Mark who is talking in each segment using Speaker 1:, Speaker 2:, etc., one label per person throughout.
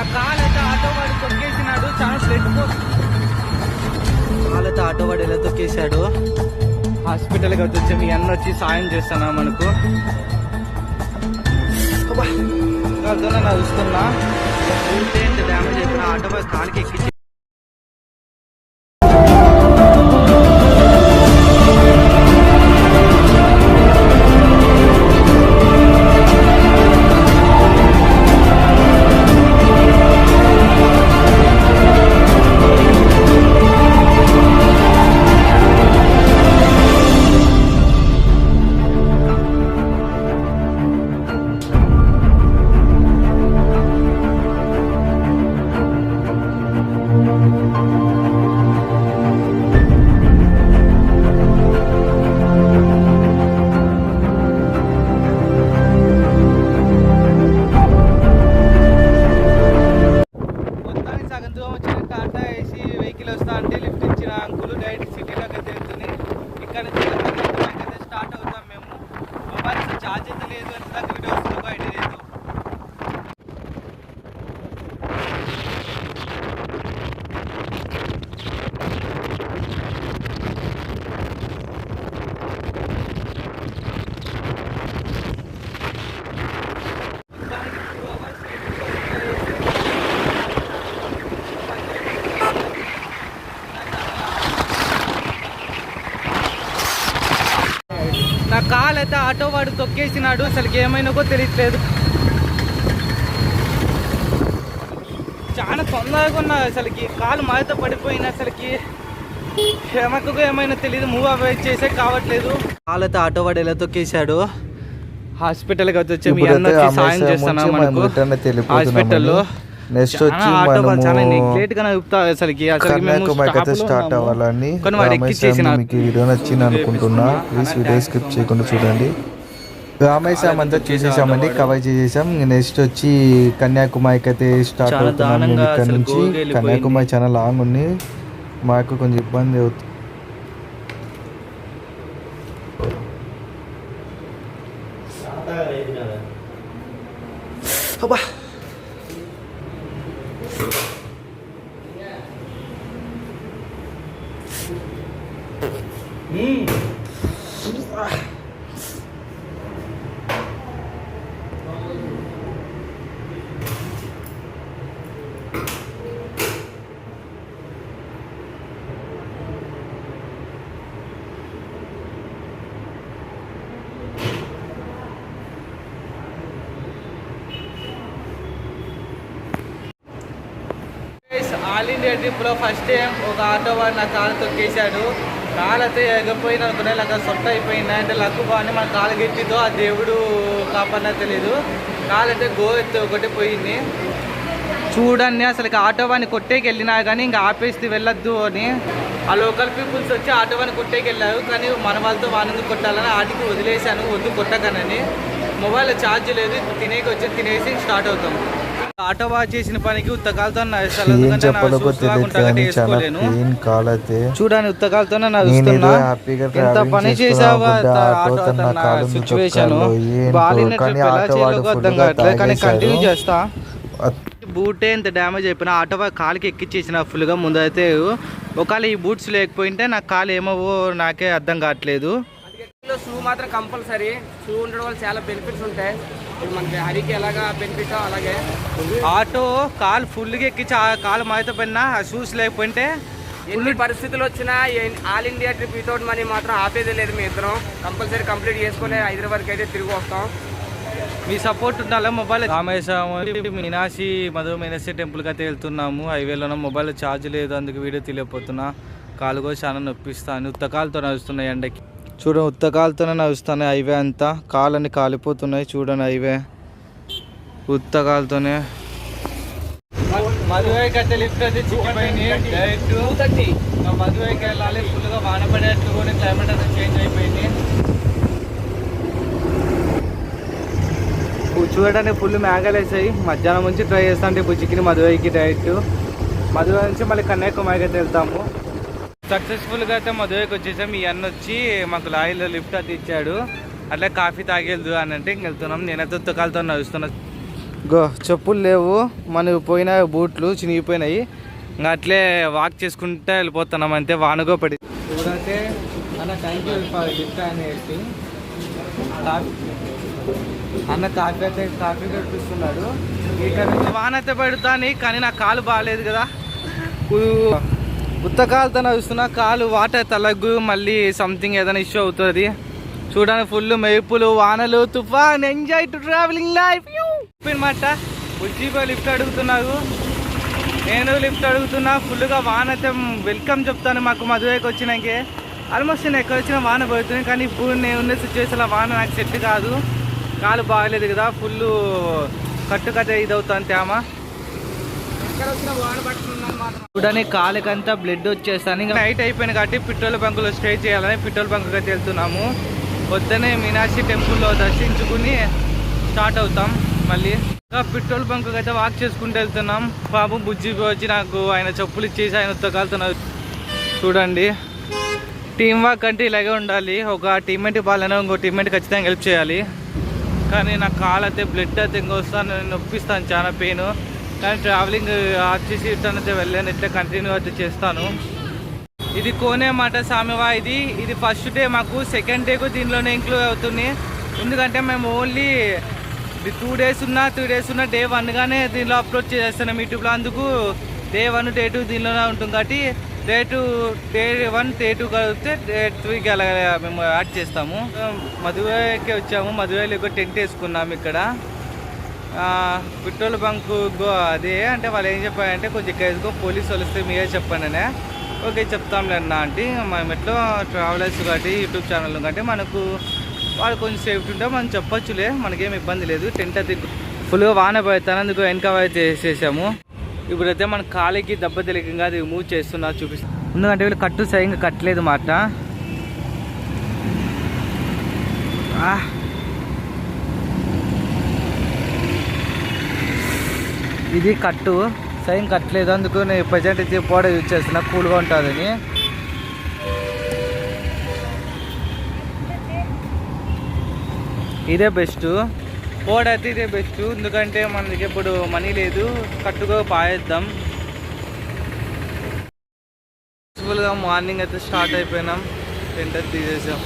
Speaker 1: నా కాలు అయితే ఆటో వాడు తొక్కేసినాడు. చాలా బ్లడ్ కాలైతే ఆటో వాడు ఎలా తొక్కేశాడు? హాస్పిటల్కి వచ్చి మీ అన్న వచ్చి సాయం చేస్తానా మనకు? అబ్బా, కాలుతోనే నడుస్తున్నా ఏంటి డ్యామేజ్ అయిపోయిన ఆటో వాడు కాలికి ఎక్కించి అంటే లిఫ్ట్ ఇచ్చిన అంకులు డైరెక్ట్ సిటీలోకి వెళ్తుంది. ఇక్కడ నుంచి కన్యాకుమారికి అయితే స్టార్ట్ అవుతాం మేము మొబైల్ ఛార్జ్ అయితే లేదు ఎంత దాకా వీడియో వస్తుందో ఐడియా లేదు నా కాల్ అయితే ఆటో వాడు తొక్కేసినాడు. అసలుకి ఏమైనాకో తెలియట్లేదు. చాలా తొందరగా ఉన్నా అసలుకి. కాలు మాయతో పడిపోయిన అసలుకి. ఏమకు ఏమైనా తెలియదు మూవ్ అవే చేసే కావట్లేదు. కాల్ అయితే ఆటో వాడు ఎలా తొక్కేశాడు? హాస్పిటల్కి వచ్చి. వచ్చి సాయం చేస్తానా మనకు. హాస్పిటల్లో
Speaker 2: నెక్స్ట్ వచ్చి కన్యాకుమారికి అయితే స్టార్ట్. అవ్వాలని మీకు వీడియో నచ్చింది అనుకుంటున్నా. ప్లీజ్ వీడియో స్కిప్ చేయకుండా చూడండి. రామేశ్వరం అంతా చూసేసామండి కవర్ చేసేసాం. నెక్స్ట్ వచ్చి కన్యాకుమారికి అయితే స్టార్ట్ అవుతున్నాం మేము ఇక్కడ నుంచి. కన్యాకుమారి చాలా లాంగ్ ఉంది. మాకు కొంచెం ఇబ్బంది అవుతుంది అబ్బా ఆల్ ఇండియా ట్రిప్లో ఫస్ట్ టైం ఒక ఆటో వాడు నా కాలు తొక్కేశాడు. కాలు అయితే ఎగపోయింది అనుకునే లేక సొట్ట అయిపోయింది అంటే లక్కు బాగుంది మన కాలు గెట్టితో ఆ దేవుడు కాపాడినా తెలీదు. కాలు అయితే గో ఎత్తు ఒకటి పోయింది. చూడండి అసలు ఆటో వాడిని కొట్టేకి వెళ్ళినా కానీ ఇంకా ఆపేసి వెళ్ళొద్దు అని. ఆ లోకల్ పీపుల్స్ వచ్చి ఆటో వాడిని కొట్టేకి వెళ్ళారు కానీ మన వాళ్ళతో వాడిని కొట్టాలని ఆటికి వదిలేశాను వద్దు కొట్టకనని. మొబైల్ ఛార్జ్ లేదు తినేకి వచ్చి తినేసి స్టార్ట్ అవుతాం. ఆటో వాచ్ చేసిన పనికి ఉత్తకాలతో
Speaker 1: చూడని
Speaker 2: హ్యాపీగా
Speaker 1: ఎంత పని చేసావా సిచ్యువేషన్ అర్థం కావట్లేదు కానీ. కంటిన్యూ చేస్తా. బూటే ఇంత డ్యామేజ్ అయిపోయినా ఆటో కాలుకి ఎక్కిచ్చేసిన ఫుల్గా ముందైతే ఒకవేళ ఈ బూట్స్ లేకపోయింటే నా కాలు ఏమవో నాకే అర్థం కావట్లేదు.
Speaker 3: షూ మాత్రం కంపల్సరీ షూ ఉండడం వల్ల చాలా బెనిఫిట్స్ ఉంటాయి. ఇప్పుడు మనకి హరికి ఎలాగా బెనిఫిట్ అలాగే.
Speaker 1: ఆటో కాలు ఫుల్గా ఎక్కించి కాలు మాయతో పడినా ఆ షూస్ లేకపోయింటే
Speaker 3: ఎన్ని పరిస్థితులు వచ్చినా all India trip without money మాత్రం ఆపేదే లేదు మీ ఇద్దరం. కంపల్సరీ కంప్లీట్ చేసుకుని హైదరాబాద్కి అయితే తిరిగి వస్తాం.
Speaker 1: మీ సపోర్ట్ ఉండాలా మొబైల్ రామేశ్వరం మీనాక్షి మధు మీనాక్షి టెంపుల్కి అయితే వెళ్తున్నాము. హైవేలో మొబైల్ ఛార్జ్ లేదు అందుకు వీడియో తెలియపోతున్నా కాలు కూడా చాలా నొప్పిస్తాను ఉత్తకాలతో నడుస్తున్నాయి ఎండకి. చూడండి ఉత్తకాలతోనే నడుస్తున్నాయి హైవే అంతా. కాళ్ళని కాలిపోతున్నాయి చూడండి హైవే. ఉత్తకాలతోనే. మధువైకి అయితే లిఫ్ట్ అయితే చిక్కిపోయింది. డైరెక్ట్ మధువైకి వెళ్ళాలి ఫుల్గా వాన పడేట్లు కూడా క్లైమేట్ అయితే చేంజ్ అయిపోయింది. చూడడానికి ఫుల్ మేఘాలు వేసాయి. మధ్యాహ్నం నుంచి ట్రై చేస్తా అంటే ఇప్పుడు చికెన్ మధురైకి డైరెక్ట్. మధురై నుంచి మళ్ళీ కన్యాకుమారికి అయితే వెళ్తాము. సక్సెస్ఫుల్గా అయితే మధురైకి వచ్చేసాం. ఈ అన్న వచ్చి మాకు లారీలో లిఫ్ట్ అది ఇచ్చాడు. అట్లా కాఫీ తాగేదు అని అంటే ఇంక వెళ్తున్నాం. నేనైతే తుకాలతో నడుస్తున్నా. గో చెప్పులు లేవు. మనకు పోయిన బూట్లు చినిగిపోయినాయి. ఇంకా అట్లే వాక్ చేసుకుంటూ వెళ్ళిపోతున్నాం. అంతే వానగో పడి. ఇప్పుడైతే అన్న థ్యాంక్ యూ ఫర్ అనేసి అన్న కాఫీ అయితే కాఫీ కట్టిస్తున్నాడు ఇక్కడ నుంచి వాన అయితే పడుతుంది కానీ నా కాలు బాగాలేదు కదా. ఉత్త కాలుతో నడుస్తున్నా కాలు వాటర్ తలగ్గు మళ్ళీ సంథింగ్ ఏదైనా ఇష్యూ అవుతుంది. చూడడానికి ఫుల్ మెరుపులు వానలు తుఫాన్ ఎంజాయ్ టు ట్రావెలింగ్ లైఫ్ మాట ఉజ్జీపో లిఫ్ట్ అడుగుతున్నావు నేను లిఫ్ట్ అడుగుతున్నా ఫుల్గా వాన అయితే వెల్కమ్ చెప్తాను మాకు మధురైకి వచ్చినాకే. ఆల్మోస్ట్ నేను ఎక్కడ వచ్చినా వాన పడుతుంది కానీ ఇప్పుడు నేను ఉన్న సిచ్యువేషన్లో వాన నాకు సెట్ కాదు. కాలు బాగలేదు కదా ఫుల్ కట్టు కట్ట ఇదవుతాను తేమ.
Speaker 3: ఎక్కడ వచ్చినా వాన పడుతుంది.
Speaker 1: చూడని కాలుకంతా బ్లడ్ వచ్చేస్తాను ఇంకా నైట్ అయిపోయింది కాబట్టి పెట్రోల్ బంకులో స్టే చేయాలని పెట్రోల్ బంక్ అయితే వెళ్తున్నాము. పొద్దునే మీనాక్షి టెంపుల్లో దర్శించుకుని స్టార్ట్ అవుతాం మళ్ళీ. ఇంకా పెట్రోల్ బంక్ అయితే వాక్ చేసుకుంటూ వెళ్తున్నాం. బాబు బుజ్జి వచ్చి నాకు ఆయన చెప్పులు ఇచ్చేసి ఆయన ఉత్తకాలుతున్నారు చూడండి. టీం వర్క్ అంటే ఇలాగే ఉండాలి. ఒక టీమ్మేట్ బాగాలేనా ఇంకో టీమ్మేట్ ఖచ్చితంగా హెల్ప్ చేయాలి. కానీ నా కాలు అయితే బ్లడ్ అయితే ఇంకొస్తాను నేను నొప్పిస్తాను చాలా పెయిన్ కానీ ట్రావెలింగ్ ఆర్టీసీ రిటర్న్ అయితే వెళ్ళాను. ఇట్లా కంటిన్యూ అయితే చేస్తాను. ఇది కోనేమాట మాట ఇది. ఇది ఫస్ట్ డే మాకు. సెకండ్ డేకు దీనిలోనే ఇంక్లూడ్ అవుతుంది. ఎందుకంటే మేము ఓన్లీ టూ డేస్ ఉన్నా త్రీ డేస్ ఉన్నా డే వన్గానే దీనిలో అప్లోడ్ చేస్తున్నాం యూట్యూబ్లో అందుకు డే వన్ డే టూ దీనిలోనే ఉంటుంది కాబట్టి day two day one day two కలిపితే డే త్రీకి అలా మేము యాడ్ చేస్తాము. మధురైకి వచ్చాము. మధురైలో ఒక టెంట్ వేసుకున్నాము ఇక్కడ. పెట్రోల్ బంక్ గో అదే అంటే వాళ్ళు ఏం చెప్పారంటే కొంచెం కేసుకో పోలీసు వాళ్ళు వస్తే మీరే చెప్పండి ఓకే చెప్తాంలే అన్న అంటే మనం ఎట్లా ట్రావెలర్స్ కాబట్టి యూట్యూబ్ ఛానల్ కాబట్టి మనకు వాళ్ళు కొంచెం సేఫ్టీ ఉంటే మనం చెప్పొచ్చులే. మనకేం ఇబ్బంది లేదు. టెంట్ అయితే ఫుల్గా వాన పడతాను అందుకు వెనక చేసేసాము ఇప్పుడైతే మన కాలికి దెబ్బ తెలియకుండా అది మూవ్ చేస్తున్నా చూపిస్తాను ఎందుకంటే వీళ్ళు కట్టు సరిగ్గా కట్టలేదు మాట. ఇది కట్టు. సైన్ కట్టలేదు అందుకు నేను ప్రజెంట్ అయితే పౌడర్ యూజ్ చేస్తున్నా. కూల్గా ఉంటుందని. ఇదే బెస్ట్ పౌడర్ అయితే ఇదే బెస్ట్ ఎందుకంటే మనకి ఇప్పుడు మనీ లేదు. కట్టుగా పాయేద్దాం. గా మార్నింగ్ అయితే స్టార్ట్ అయిపోయినాం. టెంట్ తీసేసాం.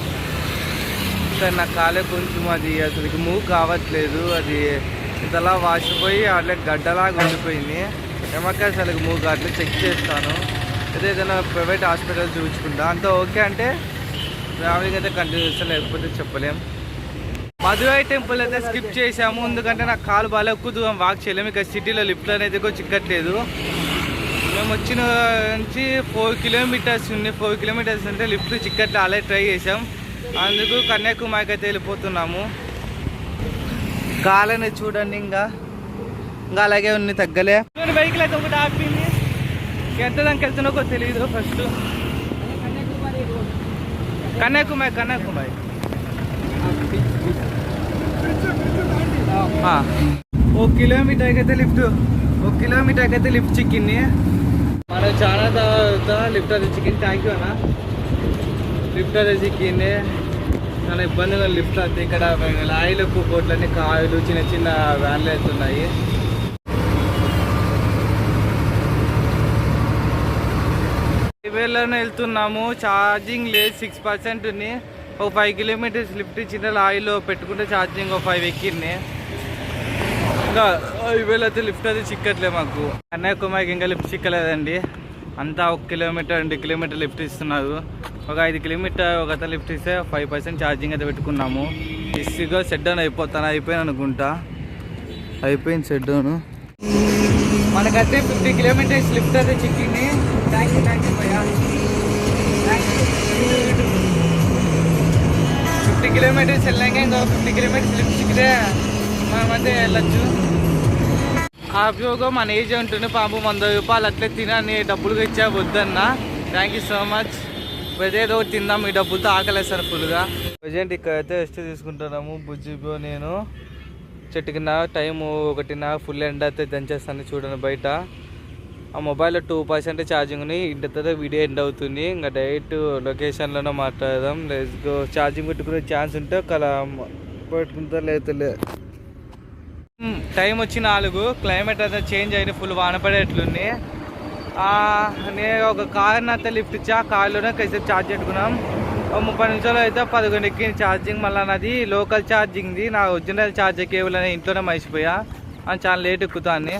Speaker 1: కానీ నా కాలే కొంచెం అది అసలుకి మూవ్ కావట్లేదు. అది ఇంతలా వాసిపోయి అట్లే గడ్డలాగా ఉండిపోయింది. ఎమక్క అసలు మూడు గంటలు చెక్ చేస్తాను. అదే ఏదైనా ప్రైవేట్ హాస్పిటల్ చూపించుకుంటా. అంత ఓకే అంటే ట్రావెలింగ్ అయితే కంటిన్యూ చేస్తాను లేకపోతే చెప్పలేం. మధురై టెంపుల్ అయితే స్కిప్ చేసాము ఎందుకంటే నాకు కాలు బాగా ఎక్కువ దూరం వాక్ చేయలేము. ఇక సిటీలో లిఫ్ట్ అనేది కూడా చిక్కట్లేదు. మేము వచ్చిన నుంచి ఫోర్ కిలోమీటర్స్ ఉంది. ఫోర్ కిలోమీటర్స్ అంటే లిఫ్ట్ చిక్కట్లు. అలాగే ట్రై చేసాం అందుకు కన్యాకుమారికి అయితే వెళ్ళిపోతున్నాము. గాలని చూడండి ఇంకా. ఇంకా అలాగే ఉంది తగ్గలే. వెహికల్ అయితే ఒకటి ఆపింది. ఎంత దానికి వెళ్తున్నాకో తెలియదు ఫస్ట్. కన్యాకుమారి కన్యాకుమారి. ఆ. ఓ కిలోమీటర్కి అయితే లిఫ్ట్ ఒక కిలోమీటర్కి అయితే లిఫ్ట్ చిక్కింది. మనం చాలా తర్వాత లిఫ్ట్ అది చిక్కింది. థ్యాంక్ యూ అన్న. లిఫ్ట్ అది చిక్కింది. చాలా ఇబ్బందిగా లిఫ్ట్ అయితే ఇక్కడ లారీలకు కోట్లన్నీ కాయలు చిన్న చిన్న వ్యాన్లు వెళ్తున్నాయి హైవేలోనే వెళ్తున్నాము. ఛార్జింగ్ లేదు సిక్స్ పర్సెంట్ ఉంది ఒక ఫైవ్ కిలోమీటర్స్ లిఫ్ట్ చిన్న లారీలో పెట్టుకుంటే ఛార్జింగ్ ఒక ఫైవ్ ఎక్కింది. ఇంకా హైవేలో అయితే లిఫ్ట్ అయితే చిక్కట్లే మాకు. కన్యాకుమారికి ఇంకా లిఫ్ట్ చిక్కలేదండి. అంతా ఒక కిలోమీటర్ రెండు కిలోమీటర్ లిఫ్ట్ ఇస్తున్నారు. ఒక ఐదు కిలోమీటర్ ఒక లిఫ్ట్ ఇస్తే ఫైవ్ పర్సెంట్ ఛార్జింగ్ అయితే పెట్టుకున్నాము. ఇస్గా షెడ్ అయిపోతాను అయిపోయాను అనుకుంటా. అయిపోయింది షెడ్ డౌన్. మనకైతే ఫిఫ్టీ కిలోమీటర్స్ లిఫ్ట్ అయితే చిక్కింది. థ్యాంక్ యూ థ్యాంక్ యూ భయ్యా. ఫిఫ్టీ కిలోమీటర్స్ వెళ్ళాక ఇంకో ఫిఫ్టీ కిలోమీటర్స్ లిఫ్ట్ చిక్కితే మనమైతే వెళ్ళచ్చు. ఆ మన ఏజ్ ఉంటుంది పాపం వంద రూపాయలు అట్లే తినని డబ్బులుగా ఇచ్చా వద్దన్నా. థ్యాంక్ యూ సో మచ్ ఏదో తిందాం ఈ డబ్బులతో ఆకలేస్తారు ఫుల్గా ప్రజెంట్ ఇక్కడైతే రెస్ట్ తీసుకుంటున్నాము బుజ్జిబో నేను. చెట్టు కింద టైము ఒకటిన ఫుల్ ఎండ్ అయితే దంచేస్తాను చూడండి బయట. ఆ మొబైల్లో టూ పర్సెంట్ ఛార్జింగ్ ఇంటితో వీడియో ఎండ్ అవుతుంది. ఇంకా డైరెక్ట్ లొకేషన్లోనే మాట్లాడదాం. లేదు ఛార్జింగ్ పెట్టుకునే ఛాన్స్ ఉంటే కల పెట్టుకుంటా లేదు టైం hmm, వచ్చి నాలుగు. క్లైమేట్ అయితే చేంజ్ అయింది. ఫుల్ వాన పడేట్లున్నాయి నేను ఒక కార్ అయితే లిఫ్ట్ ఇచ్చా. కార్లోనే కాసేపు ఛార్జ్ పెట్టుకున్నాం. ముప్పై నిమిషాలు అయితే పదకొండు ఎక్కింది ఛార్జింగ్ మళ్ళీ నాది. లోకల్ ఛార్జింగ్ది నా ఒరిజినల్ ఛార్జ్ కేబుల్ అని ఇంట్లోనే మర్చిపోయా. అని చాలా లేట్ ఎక్కుతాన్ని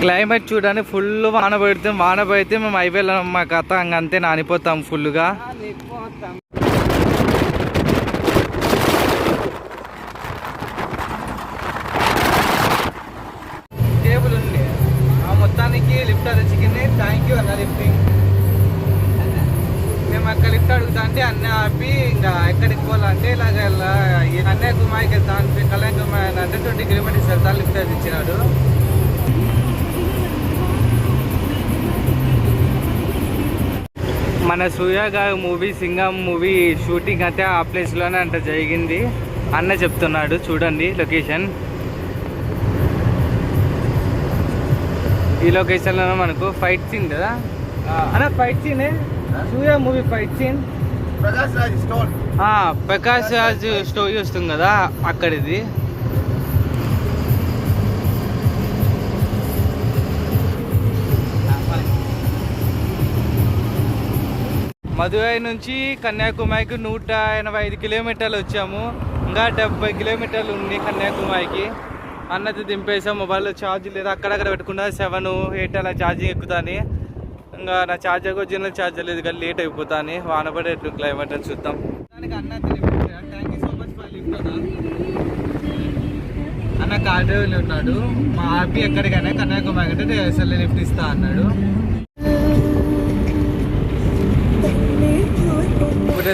Speaker 1: క్లైమేట్ చూడండి ఫుల్ వాన పడితే వాన పడితే మేము హైవేలో మాకు అత్త అంతే నానిపోతాం ఫుల్గా మన సూర్యగా మూవీ సింగం మూవీ షూటింగ్ అయితే ఆ ప్లేస్లోనే అంట జరిగింది. అన్న చెప్తున్నాడు చూడండి లొకేషన్ ఈ లొకేషన్లో మనకు ఫైట్ సీన్ కదా? అన్న fight scene Surya movie fight scene
Speaker 2: Prakash Raj stone.
Speaker 1: Prakash Raj story వస్తుంది కదా అక్కడిది. మధురై నుంచి కన్యాకుమారికి నూట ఎనభై ఐదు కిలోమీటర్లు వచ్చాము. ఇంకా డెబ్బై కిలోమీటర్లు ఉంది కన్యాకుమారికి. అన్నది దింపేసాం మొబైల్లో ఛార్జ్ లేదు అక్కడక్కడ పెట్టుకున్నా సెవెన్ ఎయిట్ అలా ఛార్జింగ్ ఎక్కుతాని. ఇంకా నా ఛార్జర్ వచ్చిన ఛార్జర్ లేదు కానీ లేట్ అయిపోతాను. వాన పడేట్లు క్లైమేట్ అని చూద్దాం. అన్న కార్ డ్రైవర్లు ఉన్నాడు. మా ఆపి ఎక్కడికైనా కన్యాకుమారి అంటే అసలు లిఫ్ట్ ఇస్తా అన్నాడు.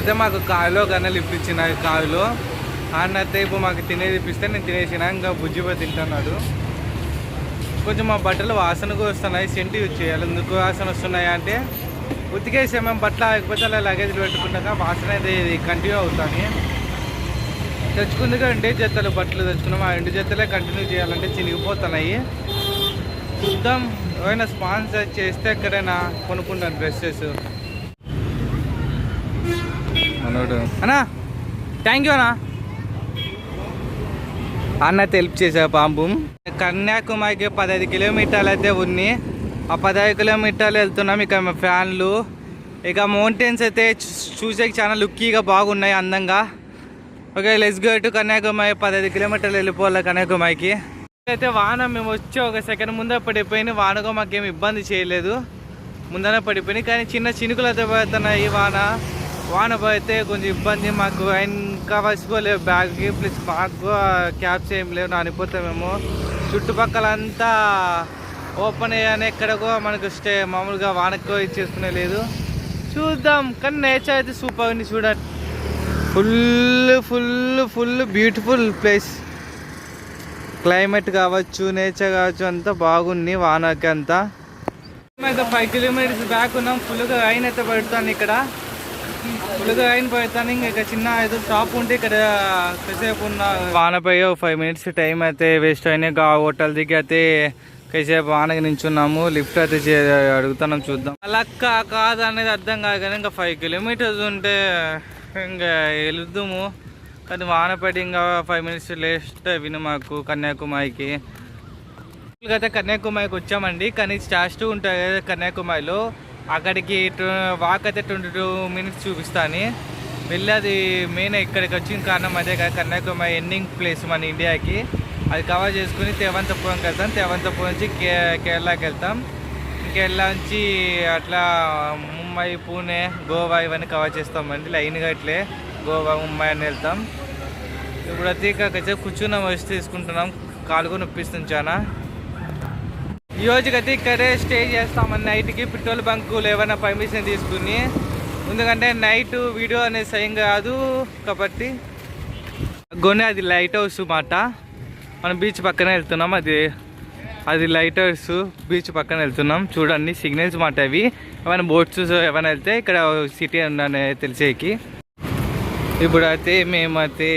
Speaker 1: అయితే మాకు కాయలో కన్నా లిఫ్ట్ ఇచ్చిన కారులో అన్నైతే ఇప్పుడు మాకు తినేది ఇప్పిస్తే నేను తినేసిన ఇంకా బుజ్జిపోయి తింటున్నాడు. కొంచెం మా బట్టలు వాసనకు వస్తున్నాయి సెంటు యూజ్ చేయాలి. ఎందుకు వాసన వస్తున్నాయి అంటే ఉతికేసే మేము బట్టలు ఆగిపోతే అలా లగేజ్ పెట్టుకున్నాక వాసన అయితే ఇది కంటిన్యూ అవుతాను తెచ్చుకుందిగా రెండే జతలు బట్టలు తెచ్చుకున్నాం. ఆ రెండు జతలే కంటిన్యూ చేయాలంటే చినిగిపోతున్నాయి. చూద్దాం. ఏమైనా స్పాన్సర్ చేస్తే ఎక్కడైనా కొనుక్కుంటాను డ్రెస్సెస్. మనోడు. అన్నా థ్యాంక్ యూ అన్నా. అన్న తెలుపు చేసా పాంపు కన్యాకుమారికి పదహైదు కిలోమీటర్లు అయితే ఉన్నాయి ఆ పదహైదు కిలోమీటర్లు వెళ్తున్నాం ఇక ఫ్యాన్లు. ఇక మౌంటైన్స్ అయితే చూసేకి చాలా లుక్కీగా బాగున్నాయి అందంగా. Okay let's go to Kanyakumari. పదహైదు కిలోమీటర్లు వెళ్ళిపోవాలి కన్యాకుమారికి. అయితే వాన మేము వచ్చి ఒక సెకండ్ ముందే పడిపోయింది. వానగా మాకేం ఇబ్బంది చేయలేదు. ముందనే పడిపోయినాయి కానీ చిన్న చినుకులు అయితే పడుతున్నాయి వాన వాన పడితే కొంచెం ఇబ్బంది. మాకు ఆయన వసిపోలేవు బ్యాగ్కి ప్లస్ మాకు క్యాబ్స్ ఏం లేవు నానిపోతామేమో చుట్టుపక్కల అంతా ఓపెన్ అయ్యాను ఎక్కడికో మనకు స్టే మామూలుగా వానకు ఇచ్చేసుకునే లేదు. చూద్దాం కానీ నేచర్ అయితే సూపర్ ఉంది చూడండి full full full beautiful place. Climate కావచ్చు నేచర్ కావచ్చు అంతా బాగుంది వానకి అంతా. అయితే ఫైవ్ కిలోమీటర్స్ బ్యాక్ ఉన్నాం ఫుల్గా రైన్ అయితే పడుతుంది ఇక్కడ. ఫుల్గా అయిన పడుతుంది ఇంకా చిన్న ఏదో షాప్ ఉంటే ఇక్కడ కాసేపు ఉన్న వానపై ఫైవ్ మినిట్స్ టైం అయితే వేస్ట్ అయినాయి. ఇంకా హోటల్ దిగి అయితే కాసేపు వానకి నించున్నాము. లిఫ్ట్ అయితే అడుగుతున్నాం చూద్దాం. లక్క కాదు అనేది అర్థం కాదు కానీ ఇంకా ఫైవ్ కిలోమీటర్స్ ఉంటే ఇంకా వెళుద్దాము కానీ వానపడి ఇంకా ఫైవ్ మినిట్స్ లేస్ట్ విను మాకు కన్యాకుమారికి. అయితే కన్యాకుమారికి వచ్చామండి. కానీ స్టాచ్యూ ఉంటుంది కదా కన్యాకుమారిలో. అక్కడికి వాక్ అయితే ట్వంటీ టూ మినిట్స్ చూపిస్తాను. వెళ్ళి అది మెయిన్ ఇక్కడికి వచ్చిన కారణం అదే కదా కన్యాకుమారి ఎండింగ్ ప్లేస్ మన ఇండియాకి అది కవర్ చేసుకుని తేవంతపురంకి వెళ్తాం తేవంతపురం నుంచి కే కేరళకి వెళ్తాం. కేరళ నుంచి అట్లా ముంబై పూణే గోవా ఇవన్నీ కవర్ చేస్తామండి. లైన్గా ఇట్లే గోవా ముంబై అని వెళ్తాం. ఇప్పుడు అయితే ఇక్కడ కూర్చున్నాం వచ్చి తీసుకుంటున్నాం. కాలుగా నొప్పిస్తుంది చాలా ఈ రోజుకైతే ఇక్కడే స్టే చేస్తామని నైట్కి పెట్రోల్ బంకులు ఏమైనా పర్మిషన్ తీసుకుని ఎందుకంటే నైట్ వీడియో అనేది సైన్ కాదు కాబట్టి. గొని అది లైట్ హౌస్ మాట. మనం బీచ్ పక్కన వెళ్తున్నాం అది అది లైట్ హౌస్ బీచ్ పక్కన వెళ్తున్నాం. చూడండి సిగ్నల్స్ మాట అవి. ఏమైనా బోట్స్ ఏమైనా వెళ్తే ఇక్కడ సిటీ ఉందని తెలిసేకి. ఇప్పుడైతే మేమైతే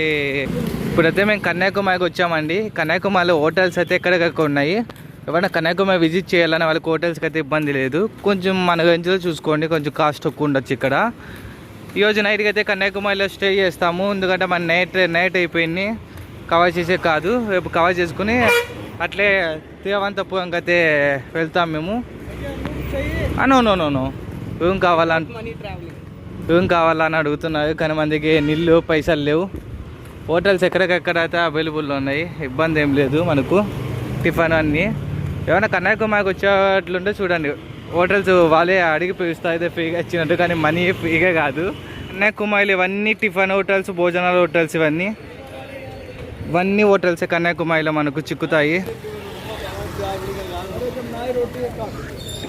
Speaker 1: ఇప్పుడైతే మేము కన్యాకుమారికి వచ్చామండి. కన్యాకుమారిలో హోటల్స్ అయితే ఎక్కడెక్కడ ఉన్నాయి? ఎవరైనా కన్యాకుమారి విజిట్ చేయాలన్న వాళ్ళకి హోటల్స్కి అయితే ఇబ్బంది లేదు. కొంచెం మన గురించి చూసుకోండి కొంచెం కాస్ట్ తక్కువ ఉండొచ్చు ఇక్కడ. ఈరోజు నైట్కి అయితే కన్యాకుమారిలో స్టే చేస్తాము. ఎందుకంటే మన నైట్ నైట్ అయిపోయింది. కవర్ చేసే కాదు. రేపు కవర్ చేసుకుని అట్లే తిరువంతపురం అయితే వెళ్తాం మేము. No no no no room కావాలని రూమ్ కావాలని అడుగుతున్నారు. కానీ మందికి నీళ్ళు పైసలు లేవు. హోటల్స్ ఎక్కడికెక్కడ అయితే అవైలబుల్లో ఉన్నాయి. ఇబ్బంది ఏం లేదు మనకు. టిఫిన్ అన్నీ. ఏమైనా కన్యాకుమారికి వచ్చేట్లుంటే చూడండి. హోటల్స్ వాళ్ళే అడిగి పిలుస్తా అయితే ఫ్రీగా ఇచ్చినట్టు కానీ మనీ ఫ్రీగా కాదు. కన్యాకుమారిలో ఇవన్నీ టిఫిన్ హోటల్స్ భోజనాల హోటల్స్ ఇవన్నీ. ఇవన్నీ హోటల్స్ కన్యాకుమారిలో మనకు చిక్కుతాయి.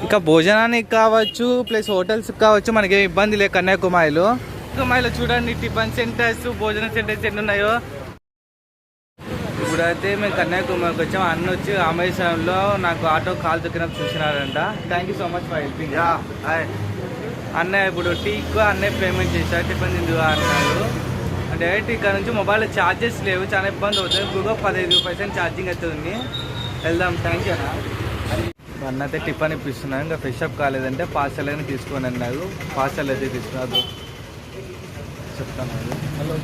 Speaker 1: ఇంకా భోజనానికి కావచ్చు ప్లస్ హోటల్స్ కావచ్చు మనకి ఇబ్బంది లేదు కన్యాకుమారిలో కన్యాకుమారిలో చూడండి టిఫిన్ సెంటర్స్ భోజన సెంటర్స్ ఎన్ని ఉన్నాయో. ఇప్పుడైతే మేము కన్యాకుమారికి వచ్చాం. అన్న వచ్చి రామేశ్వరంలో నాకు ఆటో కాల్ తొక్కిన చూసినారంట thank you so much for helping అన్న ఇప్పుడు టీకు అన్నే పేమెంట్ చేశారు టిఫిన్ తిందు అన్నారు డైరెక్ట్ ఇక్కడ నుంచి మొబైల్ ఛార్జెస్ లేవు. చాలా ఇబ్బంది అవుతుంది. ఇప్పుడు పదహైదు పర్సెంట్ ఛార్జింగ్ అయితే ఉంది. వెళ్దాం. థ్యాంక్ యూ అన్న. అన్న అయితే టిఫిన్ ఇప్పిస్తున్నాను ఇంకా ఫ్రెష్ అప్ కాలేదంటే పార్సల్ అయినా తీసుకొని అన్నారు పార్సల్ అయితే తీసుకున్నారు చెప్తాను. హలో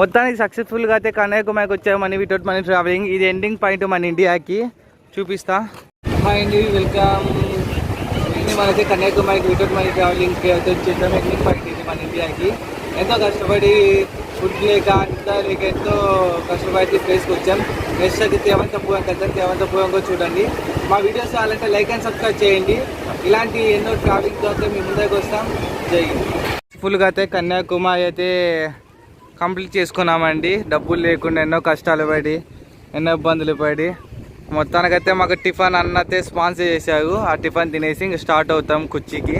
Speaker 1: మొత్తానికి సక్సెస్ఫుల్గా అయితే కన్యాకుమారికి వచ్చాము. మనీ వితౌట్ మనీ ట్రావెలింగ్ ఇది ఎండింగ్ పాయింట్ మన ఇండియాకి చూపిస్తా. హాయ్ అండి వెల్కమ్ ఇది మనైతే కన్యాకుమారికి వితౌట్ మనీ ట్రావెలింగ్కి అయితే వచ్చేసాం ఎండింగ్ పాయింట్ ఇది మన ఇండియాకి ఎంతో కష్టపడి ఫుడ్ లేక అంతా లేక ఎంతో కష్టపడి ప్లేస్కి వచ్చాం నెక్స్ట్ అయితే తేవంతపురం కదా తేవంతపురం కూడా చూడండి మా వీడియోస్ కావాలంటే లైక్ అండ్ సబ్స్క్రైబ్ చేయండి ఇలాంటి ఎన్నో ట్రావెలింగ్తో అయితే మీ ముందుకు వస్తాం జై ఫుల్గా అయితే కన్యాకుమారి అయితే కంప్లీట్ చేసుకున్నామండి డబ్బులు లేకుండా ఎన్నో కష్టాలు పడి ఎన్నో ఇబ్బందులు పడి మొత్తానికైతే మాకు టిఫిన్ అన్నతే స్పాన్సర్ చేశారు ఆ టిఫిన్ తినేసి ఇంక స్టార్ట్ అవుతాం కుర్చీకి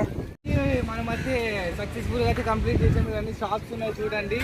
Speaker 1: మనం అయితే సక్సెస్ఫుల్గా అయితే కంప్లీట్ చేసాము కానీ షాప్స్ ఉన్నాయి చూడండి